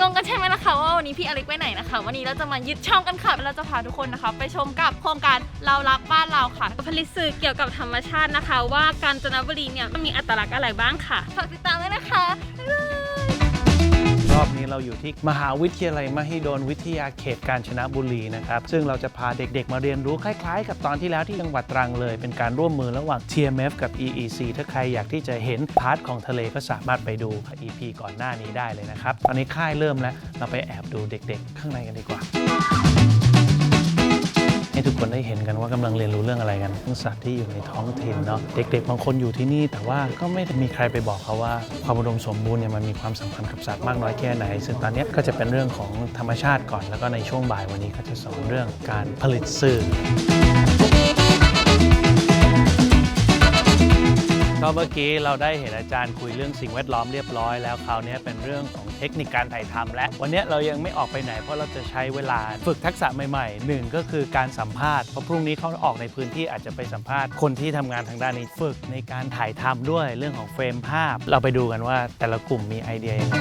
งงกันใช่ไหมล่ะคะว่าวันนี้พี่อเล็กไปไหนนะคะ วันนี้เราจะมายึดช่องกันค่ะ เราจะพาทุกคนนะคะ ไปชมกับโครงการเรารักบ้านเราค่ะ ผลิตสื่อเกี่ยวกับธรรมชาตินะคะ ว่ากาญจนบุรีเนี่ยมันมีอัตลักษณ์อะไรบ้างค่ะ ฝากติดตามด้วยนะคะบ๊ายบาย รอบนี้เราอยู่ที่มหาวิทยาลัยมหิดลวิทยาเขตกาญจนบุรีนะครับ ซึ่งเราจะพาเด็กๆ มาเรียนรู้คล้ายๆ กับตอนที่แล้วที่จังหวัดตรังเลย เป็นการร่วมมือระหว่าง TMF กับ EEC ถ้าใครอยากที่จะเห็นพาร์ทของทะเลก็สามารถไปดู EP ก่อนหน้านี้ได้เลยนะครับ ตอนนี้ค่ายเริ่มแล้ว เราไปแอบดูเด็กๆ ข้างในกันดีกว่า กันว่ากำลังเรียนรู้เรื่องอะไรกันเรื่องสัตว์ที่อยู่ในท้องถิ่นเนาะเด็กๆบางคนอยู่ที่นี่ แต่ว่าก็ไม่ได้มีใครไปบอกเขาว่าความอุดมสมบูรณ์เนี่ยมันมีความสำคัญกับสัตว์มากน้อยแค่ไหน ซึ่งตอนนี้ก็จะเป็นเรื่องของธรรมชาติก่อน แล้วก็ในช่วงบ่ายวันนี้ก็จะสอนเรื่องการผลิตสื่อ ก็เมื่อกี้เราได้เห็นอาจารย์คุยเรื่องสิ่งแวดล้อมเรียบร้อยแล้วคราวนี้เป็นเรื่องของเทคนิคการถ่ายทำและ วันนี้เรายังไม่ออกไปไหนเพราะเราจะใช้เวลาฝึกทักษะใหม่ๆหนึ่งก็คือการสัมภาษณ์เพราะพรุ่งนี้เขาออกในพื้นที่อาจจะไปสัมภาษณ์คนที่ทำงานทางด้านนี้ฝึกในการถ่ายทำด้วยเรื่องของเฟรมภาพ เราไปดูกันว่าแต่ละกลุ่มมีไอเดียยังไง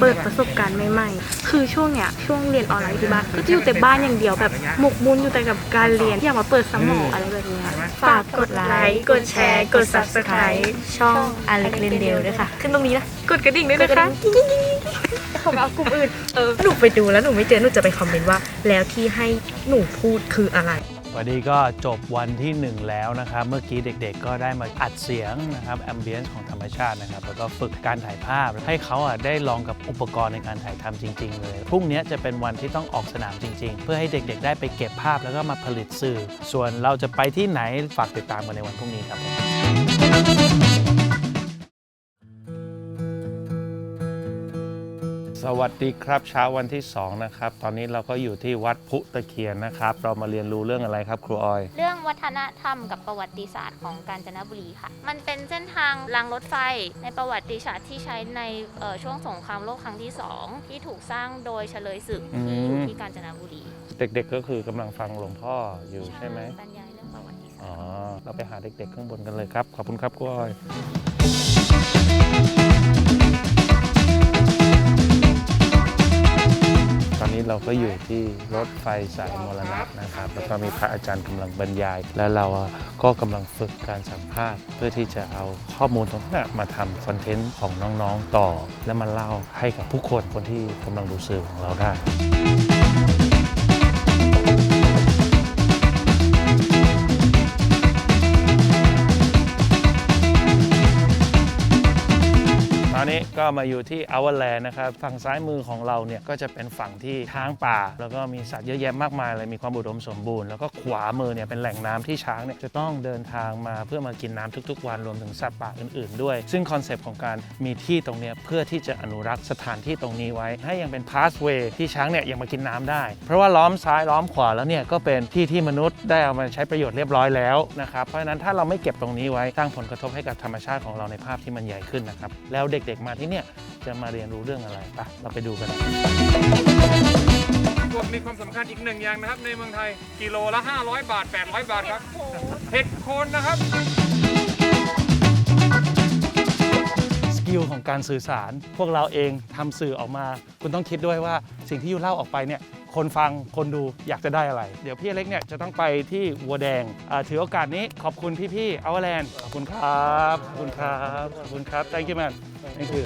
เปิดประสบการณ์ใหม่ๆ คือช่วงเนี้ยช่วงเรียนออนไลน์ที่บ้านก็จะอยู่แต่บ้านอย่างเดียวแบบหมกมุ่นอยู่แต่กับการเรียนอยากมาเปิดสมองอะไรแบบเนี้ยฝากกดไลค์กดแชร์ กด subscribe ช่องอเล็กเลนเดลด้วยค่ะ ขึ้นตรงนี้นะกดกระดิ่งด้วยนะคะของเอากลุ่มอื่นเออหนูไปดูแล้วหนูไม่เจอหนูจะไปคอมเมนต์ว่า แล้วที่ให้หนูพูดคืออะไร วันนี้ก็จบวันที่ 1 แล้วนะครับ เมื่อกี้เด็กๆ ก็ได้มาอัดเสียงนะครับแอมเบียนซ์ของธรรมชาตินะครับ แล้วก็ฝึกการถ่ายภาพ ให้เขาอะได้ลองกับอุปกรณ์ในการถ่ายทำจริง ๆ เลย พรุ่งนี้จะเป็นวันที่ต้องออกสนามจริง ๆ เพื่อให้เด็กๆ ได้ไปเก็บภาพแล้วก็มาผลิตสื่อ ส่วนเราจะไปที่ไหนฝากติดตามกันในวันพรุ่งนี้ครับ สวัสดีครับเช้าวันที่ 2 นะครับ ตอนนี้เราก็อยู่ที่วัดพุตะเคียนนะครับ เรามาเรียนรู้เรื่องอะไรครับครูออย เรื่องวัฒนธรรมกับประวัติศาสตร์ของกาญจนบุรีค่ะ มันเป็นเส้นทางรางรถไฟในประวัติศาสตร์ที่ใช้ในเอ่อช่วงสงครามโลกครั้งที่ 2 ที่ถูกสร้างโดยเฉลยศึกที่อยู่ที่กาญจนบุรีเด็กๆก็คือกำลังฟังหลวงพ่ออยู่ใช่ไหมบรรยายเรื่องประวัติศาสตร์ อ๋อ เราไปหาเด็กๆข้างบนกันเลยครับ ขอบคุณครับครูออย ก็อยู่ที่รถไฟสายมรณะนะครับ แล้วก็มีพระอาจารย์กำลังบรรยาย และเราก็กำลังฝึกการสัมภาษณ์ เพื่อที่จะเอาข้อมูลตรงนั้นมาทำคอนเทนต์ของน้องๆต่อ และมาเล่าให้กับผู้คนคนที่กำลังดูสื่อของเราได้ นี้ก็มาอยู่ที่อ r แลนด์นะครับ ฝั่งซ้ายมือของเราเนี่ยก็จะเป็นฝั่งที่ช้างป่า แล้วก็มีสัตว์เยอะแยะมากมายเลยมีความอุดมสมบูรณ์ แล้วก็ขวามือเนี่ยเป็นแหล่งน้ำที่ช้างเนี่ยจะต้องเดินทางมาเพื่อมากินน้ำทุก ๆ วันรวมถึงสัตว์ป่าอื่น ๆ ด้วย ซึ่งคอนเซปต์ของการมีที่ตรงเนี้ยเพื่อที่จะอนุรักษ์สถานที่ตรงนี้ไว้ ให้ยังเป็นพาสเวย์ที่ช้างเนี่ยยังมากินน้ำได้ เพราะว่าล้อมซ้ายล้อมขวาแล้วเนี่ยก็เป็นที่ที่มนุษย์ได้เอามาใช้ประโยชน์เรียบร้อยแล้วนะครับเพราะฉะนั้นถ้าเราไม่เก็บตรงนี้ไว้สร้างผลกระทบให้กับธรรมชาติของเราในภาพที่มันใหญ่ขึ้นนะครับแล้วเด็กมาที่เนี่ยจะมาเรียนรู้เรื่องอะไรปะเราไปดูกันบวกมีความสำคัญอีกหนึ่งอย่างนะครับ ในเมืองไทยกิโลละ 500 บาท 800 บาทครับเห็ดโคนนะครับ สกิลของการสื่อสาร พวกเราเองทำสื่อออกมา คุณต้องคิดด้วยว่าสิ่งที่ยูเล่าออกไปเนี่ย คนฟังคนดูอยากจะได้อะไร เดี๋ยวพี่เล็กเนี่ยจะต้องไปที่วัวแดงอ่าถือโอกาสนี้ขอบคุณพี่ๆเอาแลนด์ขอบคุณครับขอบคุณครับขอบคุณครับ thank you man thank you เนี่ยคือ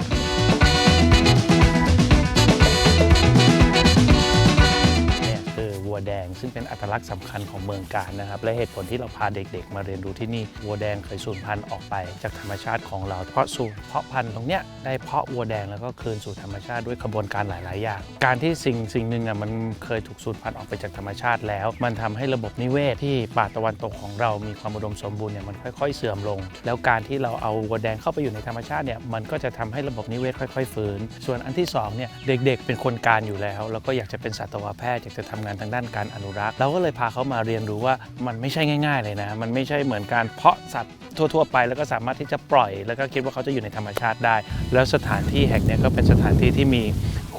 วัวแดง ซึ่งเป็นอัตลักษณ์สำคัญของเมืองกาญนะครับ และเหตุผลที่เราพาเด็กๆ มาเรียนรู้ที่นี่วัวแดงเคยสูญพันธุ์ออกไปจากธรรมชาติของเรา เพราะสูญเพาะพันธุ์ตรงเนี้ยได้เพาะวัวแดงแล้วก็คืนสู่ธรรมชาติด้วยกระบวนการหลาย ๆ อย่าง การที่สิ่งสิ่งหนึ่งอะมันเคยถูกสูญพันธุ์ออกไปจากธรรมชาติแล้ว มันทำให้ระบบนิเวศที่ป่าตะวันตกของเรามีความอุดมสมบูรณ์เนี่ยมันค่อย ๆ เสื่อมลง แล้วการที่เราเอาวัวแดงเข้าไปอยู่ในธรรมชาติเนี่ยมันก็จะทำให้ระบบนิเวศค่อย ๆ ฟื้น ส่วนอันที่สองเนี่ยเด็ก ๆ เป็นคนการอยู่แล้ว แล้วก็อยากจะเป็นสัตวแพทย์อยากจะทำงานทางด้านการอนุรักษ์เราก็เลยพาเขามาเรียนรู้ว่ามันไม่ใช่ง่าย ๆ เลยนะ มันไม่ใช่เหมือนการเพาะสัตว์ทั่ว ๆ ไป แล้วก็สามารถที่จะปล่อย แล้วก็คิดว่าเขาจะอยู่ในธรรมชาติได้ แล้วสถานที่แห่งนี้ก็เป็นสถานที่ที่มี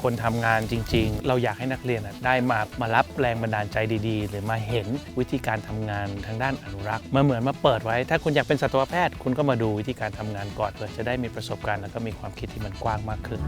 คนทำงานจริง ๆ เราอยากให้นักเรียนได้มามารับแรงบันดาลใจดีๆ หรือมาเห็นวิธีการทำงานทางด้านอนุรักษ์มาเหมือนมาเปิดไว้ ถ้าคุณอยากเป็นสัตวแพทย์ คุณก็มาดูวิธีการทำงานก่อนเพื่อจะได้มีประสบการณ์แล้วก็มีความคิดที่มันกว้างมากขึ้น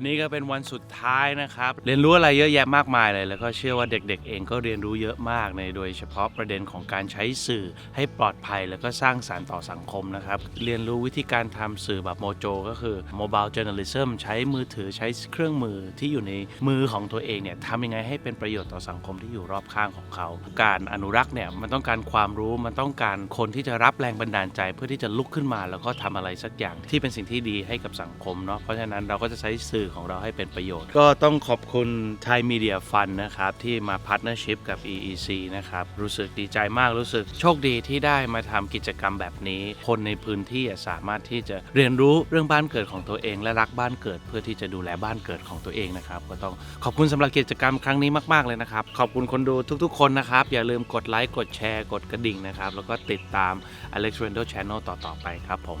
วันนี้ก็เป็นวันสุดท้ายนะครับ เรียนรู้อะไรเยอะแยะมากมายเลย แล้วก็เชื่อว่าเด็กๆ เองก็เรียนรู้เยอะมากในโดยเฉพาะประเด็นของการใช้สื่อให้ปลอดภัยแล้วก็สร้างสารรค์ต่อสังคมนะครับ เรียนรู้วิธีการทำสื่อแบบโมโจก็คือ mobile journalism ใช้มือถือใช้เครื่องมือที่อยู่ในมือของตัวเองเนี่ยทำยังไงให้เป็นประโยชน์ต่อสังคมที่อยู่รอบข้างของเขา การอนุรักษ์เนี่ยมันต้องการความรู้มันต้องการคนที่จะรับแรงบันดาลใจ เพื่อที่จะลุกขึ้นมา แล้วก็ทำอะไรสักอย่างที่เป็นสิ่งที่ดีให้กับสังคมเนาะเพราะฉะนั้นเราก็จะใช้สื่อของเราให้เป็นประโยชน์ ก็ต้องขอบคุณ Thai Media Fund นะครับ ที่มาพาร์ทเนอร์ชิพกับ EEC นะครับ รู้สึกดีใจมากรู้สึกโชคดีที่ได้มาทำกิจกรรมแบบนี้ คนในพื้นที่สามารถที่จะเรียนรู้เรื่องบ้านเกิดของตัวเอง และรักบ้านเกิดเพื่อที่จะดูแลบ้านเกิดของตัวเองนะครับ ก็ต้องขอบคุณสำหรับกิจกรรมครั้งนี้มาก ๆ เลยนะครับ ขอบคุณคนดูทุกๆ คนนะครับ อย่าลืมกดไลค์กดแชร์กดกระดิ่งนะครับแล้วก็ติดตาม Alex Randall Channel ต่อๆไปครับผม